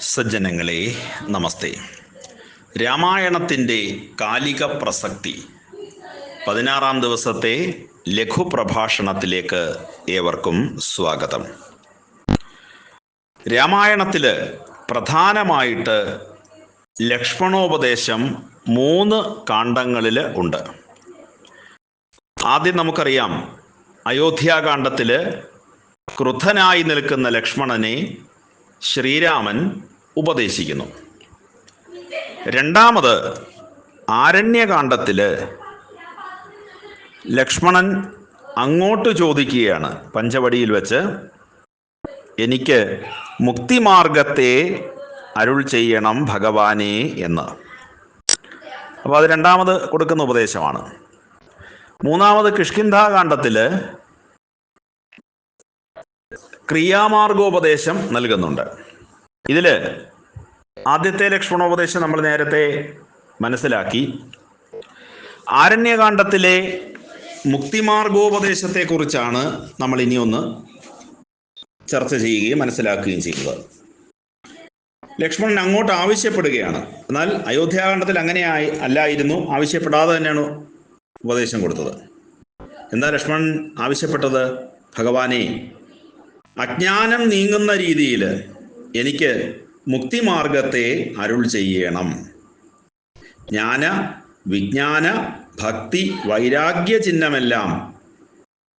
സജ്ജനങ്ങളെ നമസ്തേ. രാമായണത്തിന്റെ കാലിക പ്രസക്തി പതിനാറാം ദിവസത്തെ ലഘുപ്രഭാഷണത്തിലേക്ക് ഏവർക്കും സ്വാഗതം. രാമായണത്തിൽ പ്രധാനമായിട്ട് ലക്ഷ്മണോപദേശം മൂന്ന് കാണ്ഡങ്ങളിൽ ഉണ്ട്. ആദ്യം നമുക്കറിയാം അയോധ്യാകാന്ഡത്തിൽ ക്രുദ്ധനായി നിൽക്കുന്ന ലക്ഷ്മണനെ ശ്രീരാമൻ ഉപദേശിക്കുന്നു. രണ്ടാമത് ആരണ്യകാന്ഡത്തിൽ ലക്ഷ്മണൻ അങ്ങോട്ട് ചോദിക്കുകയാണ്. പഞ്ചവടിയിൽ വെച്ച് എനിക്ക് മുക്തിമാർഗത്തെ അരുൾ ചെയ്യണം ഭഗവാനെ എന്ന്. അപ്പോൾ അത് രണ്ടാമത് കൊടുക്കുന്ന ഉപദേശമാണ്. മൂന്നാമത് കിഷ്കിന്ധാകാന്ഡത്തിൽ ക്രിയാമാർഗോപദേശം നൽകുന്നുണ്ട്. ഇതിൽ ആദ്യത്തെ ലക്ഷ്മണോപദേശം നമ്മൾ നേരത്തെ മനസ്സിലാക്കി. ആരണ്യകാന്ഡത്തിലെ മുക്തിമാർഗോപദേശത്തെക്കുറിച്ചാണ് നമ്മൾ ഇനി ഒന്ന് ചർച്ച ചെയ്യുകയും മനസ്സിലാക്കുകയും ചെയ്യുന്നത്. ലക്ഷ്മണൻ അങ്ങോട്ട് ആവശ്യപ്പെടുകയാണ്. എന്നാൽ അയോധ്യാകാന്ഡത്തിൽ അങ്ങനെ ആയി അല്ലായിരുന്നു. ആവശ്യപ്പെടാതെ തന്നെയാണ് ഉപദേശം കൊടുത്തത്. എന്താ ലക്ഷ്മണൻ ആവശ്യപ്പെട്ടത്? ഭഗവാനെ അജ്ഞാനം നീങ്ങുന്ന രീതിയിൽ എനിക്ക് മുക്തിമാർഗത്തെ അരുൾ ചെയ്യണം. ജ്ഞാന വിജ്ഞാന ഭക്തി വൈരാഗ്യ ചിഹ്നമെല്ലാം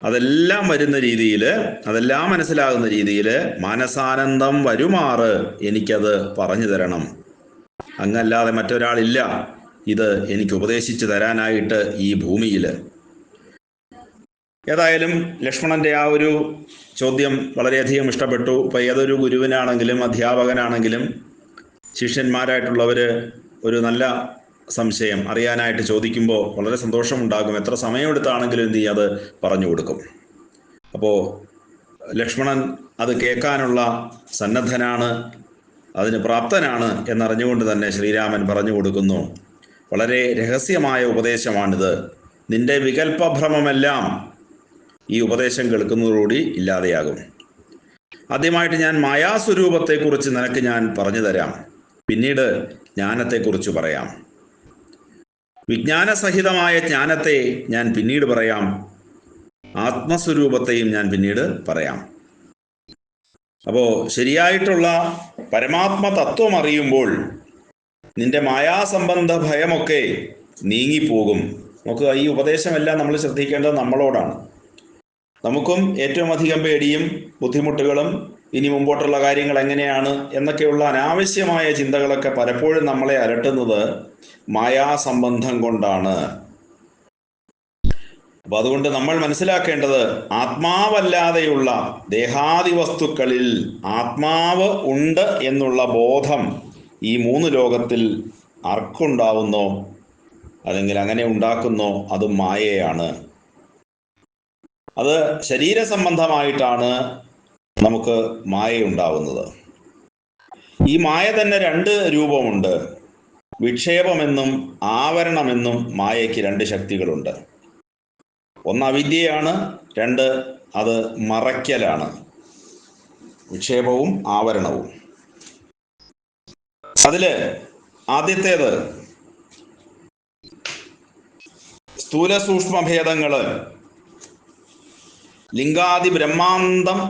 അതെല്ലാം വരുന്ന രീതിയിൽ അതെല്ലാം മനസ്സിലാകുന്ന രീതിയിൽ മാനസാനന്ദം വരുമാറ് എനിക്കത് പറഞ്ഞു തരണം. അങ്ങല്ലാതെ മറ്റൊരാളില്ല. ഇത് എനിക്ക് ഉപദേശിച്ചു തരാനായിട്ട് ഈ ഭൂമിയിൽ ഏതായാലും ലക്ഷ്മണന്റെ ആ ഒരു ചോദ്യം വളരെയധികം ഇഷ്ടപ്പെട്ടു. ഇപ്പൊ ഏതൊരു ഗുരുവിനാണെങ്കിലും അധ്യാപകനാണെങ്കിലും ശിഷ്യന്മാരായിട്ടുള്ളവര് ഒരു നല്ല സംശയം അറിയാനായിട്ട് ചോദിക്കുമ്പോൾ വളരെ സന്തോഷമുണ്ടാകും. എത്ര സമയമെടുത്താണെങ്കിലും എന്ത് ചെയ്യും അത് പറഞ്ഞു കൊടുക്കും. അപ്പോൾ ലക്ഷ്മണൻ അത് കേൾക്കാനുള്ള സന്നദ്ധനാണ് അതിന് പ്രാപ്തനാണ് എന്നറിഞ്ഞുകൊണ്ട് തന്നെ ശ്രീരാമൻ പറഞ്ഞു കൊടുക്കുന്നു. വളരെ രഹസ്യമായ ഉപദേശമാണിത്. നിന്റെ വികല്പഭ്രമമെല്ലാം ഈ ഉപദേശം കേൾക്കുന്നതോടുകൂടി ഇല്ലാതെയാകും. ആദ്യമായിട്ട് ഞാൻ മായാസ്വരൂപത്തെക്കുറിച്ച് നിനക്ക് ഞാൻ പറഞ്ഞു തരാം പിന്നീട് ജ്ഞാനത്തെക്കുറിച്ച് പറയാം. വിജ്ഞാനസഹിതമായ ജ്ഞാനത്തെ ഞാൻ പിന്നീട് പറയാം. ആത്മസ്വരൂപത്തെയും ഞാൻ പിന്നീട് പറയാം. അപ്പോൾ ശരിയായിട്ടുള്ള പരമാത്മ തത്വം അറിയുമ്പോൾ നിന്റെ മായാസംബന്ധ ഭയമൊക്കെ നീങ്ങിപ്പോകും. നമുക്ക് ഈ ഉപദേശമെല്ലാം നമ്മൾ ശ്രദ്ധിക്കേണ്ടത് നമ്മളോടാണ്. നമുക്കും ഏറ്റവും അധികം പേടിയും ബുദ്ധിമുട്ടുകളും ഇനി മുമ്പോട്ടുള്ള കാര്യങ്ങൾ എങ്ങനെയാണ് എന്നൊക്കെയുള്ള അനാവശ്യമായ ചിന്തകളൊക്കെ പലപ്പോഴും നമ്മളെ അലട്ടുന്നത് മായാസംബന്ധം കൊണ്ടാണ്. അപ്പൊ അതുകൊണ്ട് നമ്മൾ മനസ്സിലാക്കേണ്ടത് ആത്മാവല്ലാതെയുള്ള ദേഹാദി വസ്തുക്കളിൽ ആത്മാവ് ഉണ്ട് എന്നുള്ള ബോധം ഈ മൂന്ന് ലോകത്തിൽ ആർക്കുണ്ടാവുന്നോ? അല്ലെങ്കിൽ അങ്ങനെ ഉണ്ടാക്കുന്നോ? അത് മായയാണ്. അത് ശരീര സംബന്ധമായിട്ടാണ് നമുക്ക് മായ ഉണ്ടാവുന്നത് ഈ മായ തന്നെ രണ്ട് രൂപമുണ്ട്. വിക്ഷേപമെന്നും ആവരണമെന്നും മായയ്ക്ക് രണ്ട് ശക്തികളുണ്ട്. ഒന്ന് അവിദ്യയാണ് രണ്ട് അത് മറയ്ക്കലാണ്. വിക്ഷേപവും ആവരണവും. അതിൽ ആദ്യത്തേത് സ്ഥൂല സൂക്ഷ്മ ഭേദങ്ങൾ ലിംഗാദി ബ്രഹ്മാന്തം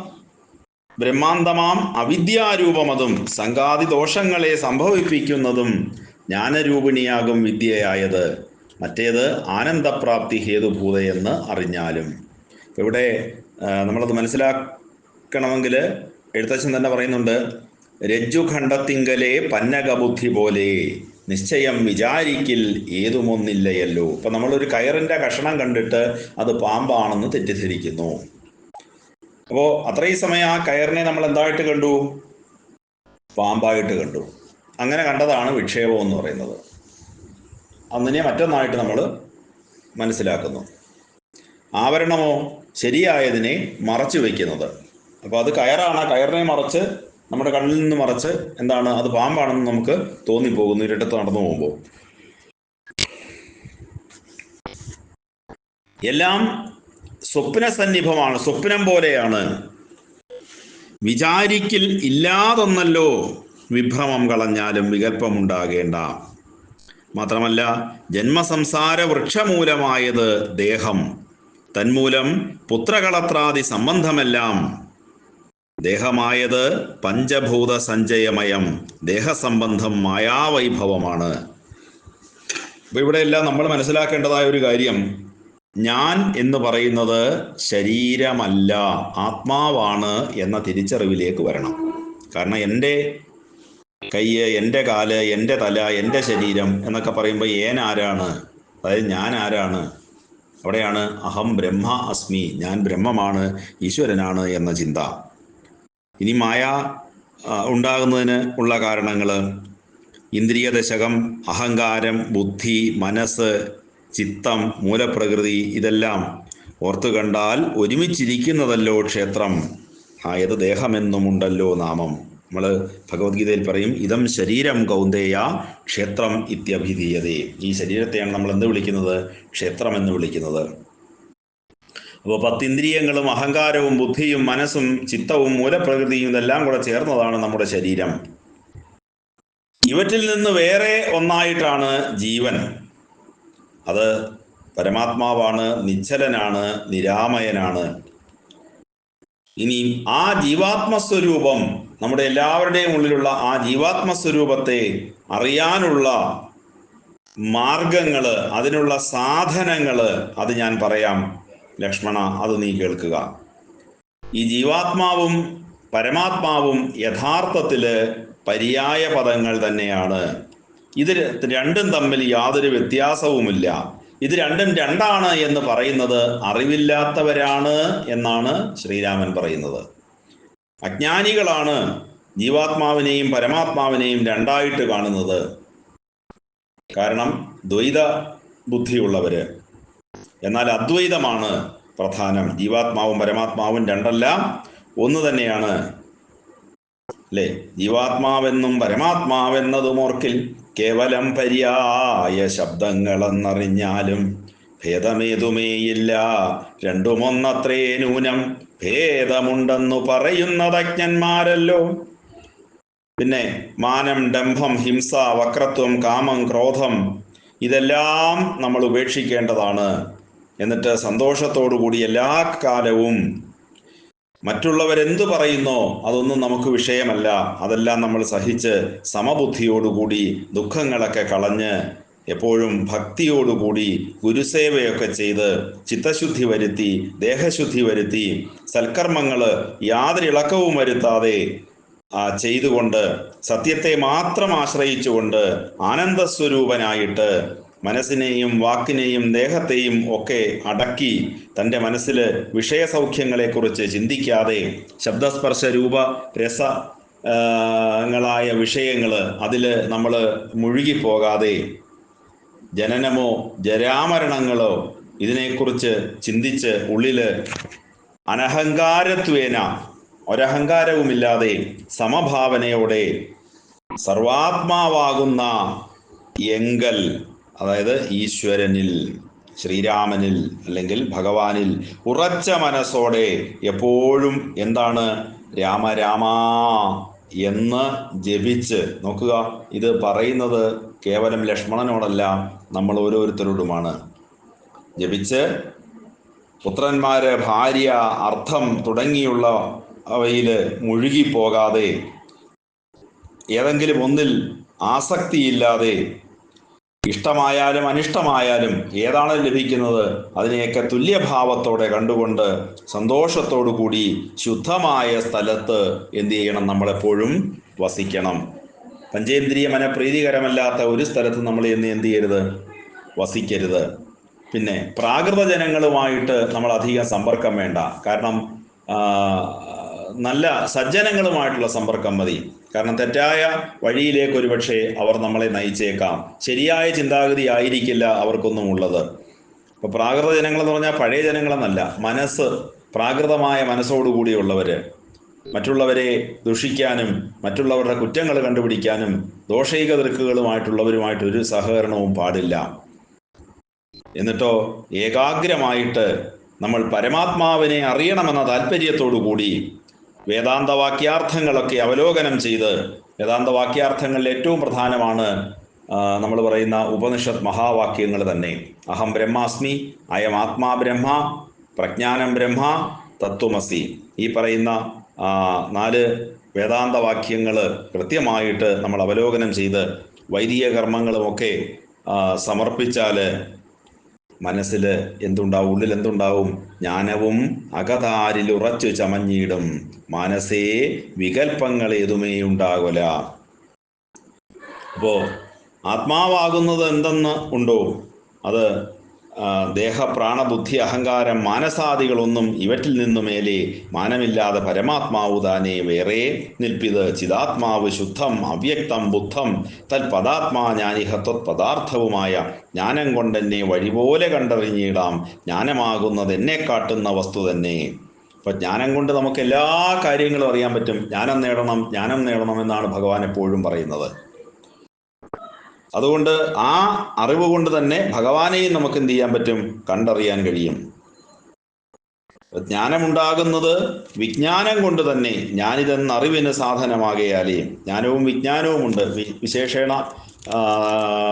ബ്രഹ്മാന്തമാം അവിദ്യാരൂപമതും സംഘാതി ദോഷങ്ങളെ സംഭവിപ്പിക്കുന്നതും ജ്ഞാനരൂപിണിയാകും വിദ്യയായത്. മറ്റേത് ആനന്ദപ്രാപ്തി ഹേതുഭൂതയെന്ന് അറിഞ്ഞാലും. ഇവിടെ നമ്മളത് മനസ്സിലാക്കണമെങ്കിൽ എഴുത്തച്ഛൻ തന്നെ പറയുന്നുണ്ട് രജ്ജുഖണ്ഡത്തിങ്കലെ പന്നകബുദ്ധി പോലെ നിശ്ചയം വിചാരിക്കിൽ ഏതുമൊന്നില്ലയല്ലോ. ഇപ്പം നമ്മളൊരു കയറിന്റെ കഷണം കണ്ടിട്ട് അത് പാമ്പാണെന്ന് തെറ്റിദ്ധരിക്കുന്നു. അപ്പോൾ അത്രയും സമയം ആ കയറിനെ നമ്മൾ എന്തായിട്ട് കണ്ടു? പാമ്പായിട്ട് കണ്ടു. അങ്ങനെ കണ്ടതാണ് വിക്ഷേപം എന്ന് പറയുന്നത്. അന്നിനെ മറ്റൊന്നായിട്ട് നമ്മൾ മനസ്സിലാക്കുന്നു. ആവരണമോ ശരിയായതിനെ മറച്ചു വയ്ക്കുന്നത്. അപ്പോൾ അത് കയറാണ്. ആ കയറിനെ മറച്ച് നമ്മുടെ കണ്ണിൽ നിന്ന് മറച്ച് എന്താണ്? അത് പാമ്പാണെന്ന് നമുക്ക് തോന്നിപ്പോകുന്നു. ഇരട്ടത്ത് നടന്നു പോകുമ്പോൾ. എല്ലാം സ്വപ്ന സന്നിഭമാണ് സ്വപ്നം പോലെയാണ്. വിചാരിക്കിൽ ഇല്ലാതൊന്നല്ലോ വിഭ്രമം കളഞ്ഞാലും വികല്പമുണ്ടാകേണ്ട മാത്രമല്ല ജന്മസംസാര വൃക്ഷമൂലമായത് ദേഹം. തന്മൂലം പുത്രകളത്രാദി സംബന്ധമെല്ലാം. ദേഹമായത് പഞ്ചഭൂത സഞ്ചയമയം ദേഹസംബന്ധം മായാവൈഭവമാണ്. അപ്പൊ ഇവിടെയെല്ലാം നമ്മൾ മനസ്സിലാക്കേണ്ടതായ ഒരു കാര്യം ഞാൻ എന്ന് പറയുന്നത് ശരീരമല്ല ആത്മാവാണ് എന്ന തിരിച്ചറിവിലേക്ക് വരണം. കാരണം എന്റെ കയ്യ് എന്റെ കാൽ എന്റെ തല എന്റെ ശരീരം എന്നൊക്കെ പറയുമ്പോൾ ഏൻ ആരാണ്? അതായത് ഞാൻ ആരാണ്? അവിടെയാണ് അഹം ബ്രഹ്മ അസ്മി ഞാൻ ബ്രഹ്മമാണ് ഈശ്വരനാണ് എന്ന ചിന്ത. ഇനി മായ ഉണ്ടാകുന്നതിന് ഉള്ള കാരണങ്ങൾ ഇന്ദ്രിയ ദശകം അഹങ്കാരം ബുദ്ധി മനസ്സ് ചിത്തം മൂലപ്രകൃതി ഇതെല്ലാം ഓർത്തു കണ്ടാൽ ഒരുമിച്ചിരിക്കുന്നതല്ലോ ക്ഷേത്രം. ആയത് ദേഹമെന്നുമുണ്ടല്ലോ നാമം. നമ്മൾ ഭഗവത്ഗീതയിൽ പറയും ഇതം ശരീരം കൗന്ദേയ ക്ഷേത്രം ഇത്യഭിധീയതേ. ഈ ശരീരത്തെയാണ് നമ്മൾ എന്ത് വിളിക്കുന്നത്? ക്ഷേത്രം എന്ന് വിളിക്കുന്നത്. അപ്പോൾ പത്തിന്ദ്രിയങ്ങളും അഹങ്കാരവും ബുദ്ധിയും മനസ്സും ചിത്തവും മൂലപ്രകൃതിയും ഇതെല്ലാം കൂടെ ചേർന്നതാണ് നമ്മുടെ ശരീരം. ഇവറ്റിൽ നിന്ന് വേറെ ഒന്നായിട്ടാണ് ജീവൻ. അത് പരമാത്മാവാണ് നിശ്ചലനാണ് നിരാമയനാണ്. ഇനി ആ ജീവാത്മസ്വരൂപം നമ്മുടെ എല്ലാവരുടെയും ഉള്ളിലുള്ള ആ ജീവാത്മസ്വരൂപത്തെ അറിയാനുള്ള മാർഗങ്ങൾ അതിനുള്ള സാധനങ്ങൾ അത് ഞാൻ പറയാം. ലക്ഷ്മണ അത് നീ കേൾക്കുക. ഈ ജീവാത്മാവും പരമാത്മാവും യഥാർത്ഥത്തിൽ പര്യായ പദങ്ങൾ തന്നെയാണ്. ഇത് രണ്ടും തമ്മിൽ യാതൊരു വ്യത്യാസവുമില്ല. ഇത് രണ്ടും രണ്ടാണ് എന്ന് പറയുന്നത് അറിവില്ലാത്തവരാണ് എന്നാണ് ശ്രീരാമൻ പറയുന്നത്. അജ്ഞാനികളാണ് ജീവാത്മാവിനെയും പരമാത്മാവിനെയും രണ്ടായിട്ട് കാണുന്നത്. കാരണം ദ്വൈത ബുദ്ധിയുള്ളവര്. എന്നാൽ അദ്വൈതമാണ് പ്രധാനം. ജീവാത്മാവും പരമാത്മാവും രണ്ടല്ല ഒന്ന് തന്നെയാണ്. അല്ലേ? ജീവാത്മാവെന്നും പരമാത്മാവെന്നതും ഓർക്കിൽ കേവലം പര്യായ ശബ്ദങ്ങളെന്നറിഞ്ഞാലും ഭേദമേതുമേയില്ല. രണ്ടുമൊന്നത്രേ നൂനം ഭേദമുണ്ടെന്നു പറയുന്നത് അജ്ഞന്മാരല്ലോ പിന്നെ മാനം ഡംഭം ഹിംസ വക്രത്വം കാമം ക്രോധം ഇതെല്ലാം നമ്മൾ ഉപേക്ഷിക്കേണ്ടതാണ്. എന്നിട്ട് സന്തോഷത്തോടു കൂടി എല്ലാ കാലവും മറ്റുള്ളവരെന്തു പറയുന്നോ അതൊന്നും നമുക്ക് വിഷയമല്ല. അതെല്ലാം നമ്മൾ സഹിച്ച് സമബുദ്ധിയോടുകൂടി ദുഃഖങ്ങളൊക്കെ കളഞ്ഞ് എപ്പോഴും ഭക്തിയോടുകൂടി ഗുരുസേവയൊക്കെ ചെയ്ത് ചിത്തശുദ്ധി വരുത്തി ദേഹശുദ്ധി വരുത്തി സൽക്കർമ്മങ്ങൾ യാതൊരു ഇളക്കവും വരുത്താതെ ചെയ്തുകൊണ്ട് സത്യത്തെ മാത്രം ആശ്രയിച്ചുകൊണ്ട് ആനന്ദസ്വരൂപനായിട്ട് മനസ്സിനെയും വാക്കിനെയും ദേഹത്തെയും ഒക്കെ അടക്കി തന്റെ മനസ്സിൽ വിഷയസൗഖ്യങ്ങളെക്കുറിച്ച് ചിന്തിക്കാതെ ശബ്ദസ്പർശ രൂപ രസ ങ്ങളായ വിഷയങ്ങൾ അതിൽ നമ്മൾ മുഴുകിപ്പോകാതെ ജനനമോ ജരാമരണങ്ങളോ ഇതിനെക്കുറിച്ച് ചിന്തിച്ച് ഉള്ളിൽ അനഹങ്കാരത്വേന ഒരഹങ്കാരവുമില്ലാതെ സമഭാവനയോടെ സർവാത്മാവാകുന്ന എങ്കൽ അതായത് ഈശ്വരനിൽ ശ്രീരാമനിൽ അല്ലെങ്കിൽ ഭഗവാനിൽ ഉറച്ച മനസ്സോടെ എപ്പോഴും എന്താണ് രാമ രാമ എന്ന് ജപിച്ച് നോക്കുക. ഇത് പറയുന്നത് കേവലം ലക്ഷ്മണനോടല്ല നമ്മൾ ഓരോരുത്തരോടുമാണ്. ജപിച്ച് പുത്രന്മാര് ഭാര്യ അർത്ഥം തുടങ്ങിയുള്ള അവയിൽ മുഴുകിപ്പോകാതെ ഏതെങ്കിലും ഒന്നിൽ ആസക്തിയില്ലാതെ ഇഷ്ടമായാലും അനിഷ്ടമായാലും ഏതാണ് ലഭിക്കുന്നത്? അതിനെയൊക്കെ തുല്യഭാവത്തോടെ കണ്ടുകൊണ്ട് സന്തോഷത്തോടു കൂടി ശുദ്ധമായ സ്ഥലത്ത് എന്ത് ചെയ്യണം? നമ്മളെപ്പോഴും വസിക്കണം. പഞ്ചേന്ദ്രിയ മനപ്രീതികരമല്ലാത്ത ഒരു സ്ഥലത്ത് നമ്മൾ എന്ന് എന്ത് ചെയ്യരുത്? വസിക്കരുത്. പിന്നെ പ്രാകൃത ജനങ്ങളുമായിട്ട് നമ്മൾ അധികം സമ്പർക്കം വേണ്ട. കാരണം നല്ല സജ്ജനങ്ങളുമായിട്ടുള്ള സമ്പർക്കം മതി. കാരണം തെറ്റായ വഴിയിലേക്ക് ഒരുപക്ഷെ അവർ നമ്മളെ നയിച്ചേക്കാം. ശരിയായ ചിന്താഗതി ആയിരിക്കില്ല അവർക്കൊന്നും ഉള്ളത് അപ്പൊ പ്രാകൃത ജനങ്ങൾ എന്ന് പറഞ്ഞാൽ പഴയ ജനങ്ങളെന്നല്ല മനസ്സ് പ്രാകൃതമായ മനസ്സോടുകൂടിയുള്ളവര് മറ്റുള്ളവരെ ദുഷിക്കാനും മറ്റുള്ളവരുടെ കുറ്റങ്ങൾ കണ്ടുപിടിക്കാനും ദോഷൈക ദൃക്കുകളുമായിട്ടുള്ളവരുമായിട്ട് ഒരു സഹകരണവും പാടില്ല. എന്നിട്ടോ ഏകാഗ്രമായിട്ട് നമ്മൾ പരമാത്മാവിനെ അറിയണമെന്ന താല്പര്യത്തോടു കൂടി വേദാന്ത വാക്യാർത്ഥങ്ങളൊക്കെ അവലോകനം ചെയ്ത് വേദാന്ത വാക്യാർത്ഥങ്ങളിൽ ഏറ്റവും പ്രധാനമാണ് നമ്മൾ പറയുന്ന ഉപനിഷത്ത് മഹാവാക്യങ്ങൾ തന്നെ. അഹം ബ്രഹ്മാസ്മി അയം ആത്മാ ബ്രഹ്മ പ്രജ്ഞാനം ബ്രഹ്മ തത്വമസി. ഈ പറയുന്ന നാല് വേദാന്ത വാക്യങ്ങൾ കൃത്യമായിട്ട് നമ്മൾ അവലോകനം ചെയ്ത് വൈദിക കർമ്മങ്ങളുമൊക്കെ സമർപ്പിച്ചാൽ മനസ്സിൽ എന്തുണ്ടാവും ഉള്ളിൽ എന്തുണ്ടാവും? ജ്ഞാനവും അകതാരിൽ ഉറച്ചു ചമഞ്ഞിടും. മനസ്സേ വികൽപ്പങ്ങൾ ഏതുമേ ഉണ്ടാകുല. അപ്പോൾ ആത്മാവാകുന്നത് എന്തെന്ന് ഉണ്ടോ? അത് ദേഹ പ്രാണബുദ്ധി അഹങ്കാരം മാനസാദികളൊന്നും ഇവറ്റിൽ നിന്നു മേലെ മാനമില്ലാതെ പരമാത്മാവ് താനെ വേറെ നിൽപ്പിത് ചിതാത്മാവ് ശുദ്ധം അവ്യക്തം ബുദ്ധം തൽപദാത്മാ ജ്ഞാനിഹ പദാർത്ഥവുമായ ജ്ഞാനം കൊണ്ടെന്നെ വഴിപോലെ കണ്ടറിഞ്ഞിടാം ജ്ഞാനമാകുന്നത് എന്നെ കാട്ടുന്ന വസ്തു തന്നെ. അപ്പോൾ ജ്ഞാനം കൊണ്ട് നമുക്ക് എല്ലാ കാര്യങ്ങളും അറിയാൻ പറ്റും. ജ്ഞാനം നേടണം ജ്ഞാനം നേടണം എന്നാണ് ഭഗവാൻ എപ്പോഴും പറയുന്നത്. അതുകൊണ്ട് ആ അറിവ് കൊണ്ട് തന്നെ ഭഗവാനെയും നമുക്ക് എന്ത് ചെയ്യാൻ പറ്റും? കണ്ടറിയാൻ കഴിയും. ജ്ഞാനമുണ്ടാകുന്നത് വിജ്ഞാനം കൊണ്ട് തന്നെ ഞാനിതെന്ന അറിവിന് സാധനമാകയാലേ. ജ്ഞാനവും വിജ്ഞാനവും ഉണ്ട്. വിശേഷണ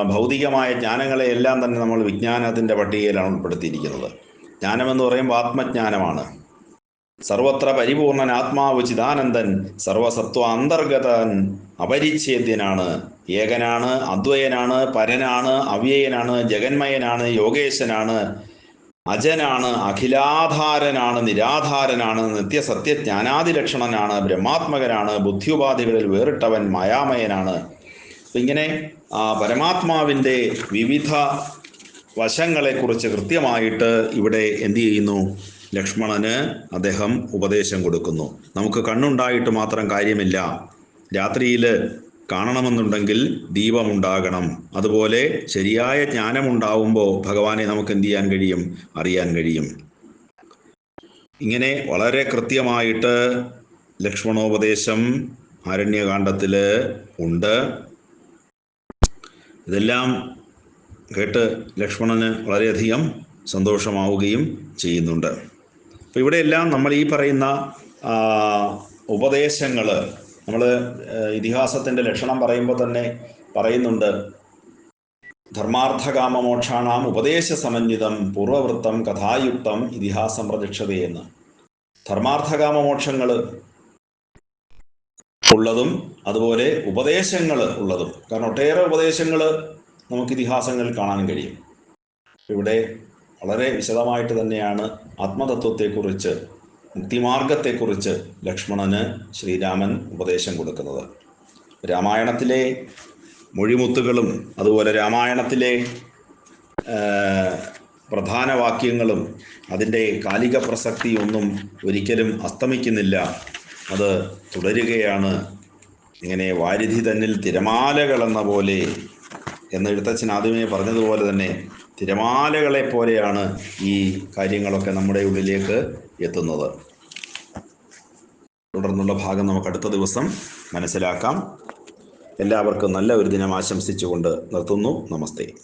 ഭൗതികമായ ജ്ഞാനങ്ങളെ എല്ലാം തന്നെ നമ്മൾ വിജ്ഞാനത്തിന്റെ പട്ടികയിലാണ് ഉൾപ്പെടുത്തിയിരിക്കുന്നത്. ജ്ഞാനമെന്ന് പറയുമ്പോൾ ആത്മജ്ഞാനമാണ്. സർവത്ര പരിപൂർണൻ ആത്മാവ് ചിദാനന്ദൻ സർവസത്വ അന്തർഗതൻ അപരിച്ഛേദ്യനാണ്. ഏകനാണ് അദ്വയനാണ് പരനാണ് അവ്യയനാണ് ജഗന്മയനാണ് യോഗേശനാണ് അജനാണ് അഖിലാധാരനാണ് നിരാധാരനാണ് നിത്യസത്യജ്ഞാനാതിലക്ഷണനാണ് ബ്രഹ്മാത്മകനാണ് ബുദ്ധിയുപാധികളിൽ വേറിട്ടവൻ മായാമയനാണ്. ഇങ്ങനെ പരമാത്മാവിന്റെ വിവിധ വശങ്ങളെക്കുറിച്ച് കൃത്യമായിട്ട് ഇവിടെ എന്ത് ചെയ്യുന്നു? ലക്ഷ്മണന് അദ്ദേഹം ഉപദേശം കൊടുക്കുന്നു. നമുക്ക് കണ്ണുണ്ടായിട്ട് മാത്രം കാര്യമില്ല. രാത്രിയിൽ കാണണമെന്നുണ്ടെങ്കിൽ ദീപമുണ്ടാകണം. അതുപോലെ ശരിയായ ജ്ഞാനമുണ്ടാവുമ്പോൾ ഭഗവാനെ നമുക്ക് എന്ത് ചെയ്യാൻ കഴിയും? അറിയാൻ കഴിയും. ഇങ്ങനെ വളരെ കൃത്യമായിട്ട് ലക്ഷ്മണോപദേശം ആരണ്യകാന്ഡത്തിൽ ഉണ്ട്. ഇതെല്ലാം കേട്ട് ലക്ഷ്മണന് വളരെയധികം സന്തോഷമാവുകയും ചെയ്യുന്നുണ്ട്. അപ്പോൾ ഇവിടെയെല്ലാം നമ്മൾ ഈ പറയുന്ന ഉപദേശങ്ങൾ നമ്മൾ ഇതിഹാസത്തിന്റെ ലക്ഷണം പറയുമ്പോൾ തന്നെ പറയുന്നുണ്ട് ധർമാർത്ഥകാമമോക്ഷാണാം ഉപദേശ സമന്വിതം പൂർവവൃത്തം കഥായുക്തം ഇതിഹാസം പ്രതീക്ഷതയെന്ന് ധർമാർത്ഥകാമമോക്ഷങ്ങൾ ഉള്ളതും അതുപോലെ ഉപദേശങ്ങൾ ഉള്ളതും. കാരണം ഒട്ടേറെ ഉപദേശങ്ങൾ നമുക്ക് ഇതിഹാസങ്ങളിൽ കാണാൻ കഴിയും. ഇവിടെ വളരെ വിശദമായിട്ട് തന്നെയാണ് ആത്മതത്വത്തെക്കുറിച്ച് മുക്തിമാർഗത്തെക്കുറിച്ച് ലക്ഷ്മണന് ശ്രീരാമൻ ഉപദേശം കൊടുക്കുന്നത്. രാമായണത്തിലെ മൊഴിമുത്തുകളും അതുപോലെ രാമായണത്തിലെ പ്രധാന വാക്യങ്ങളും അതിന്റെ കാലിക പ്രസക്തിയൊന്നും ഒരിക്കലും അസ്തമിക്കുന്നില്ല. അത് തുടരുകയാണ്. ഇങ്ങനെ വാരിധി തന്നിൽ തിരമാലകളെന്ന പോലെ എന്ന് എഴുത്തച്ഛൻ ആദ്യമേ പറഞ്ഞതുപോലെ തന്നെ തിരമാലകളെ പോലെയാണ് ഈ കാര്യങ്ങളൊക്കെ നമ്മുടെ ഉള്ളിലേക്ക് എത്തുന്നത്. തുടർന്നുള്ള ഭാഗം നമുക്ക് അടുത്ത ദിവസം മനസ്സിലാക്കാം. എല്ലാവർക്കും നല്ല ഒരു ദിനം ആശംസിച്ചുകൊണ്ട് നിർത്തുന്നു. നമസ്തേ.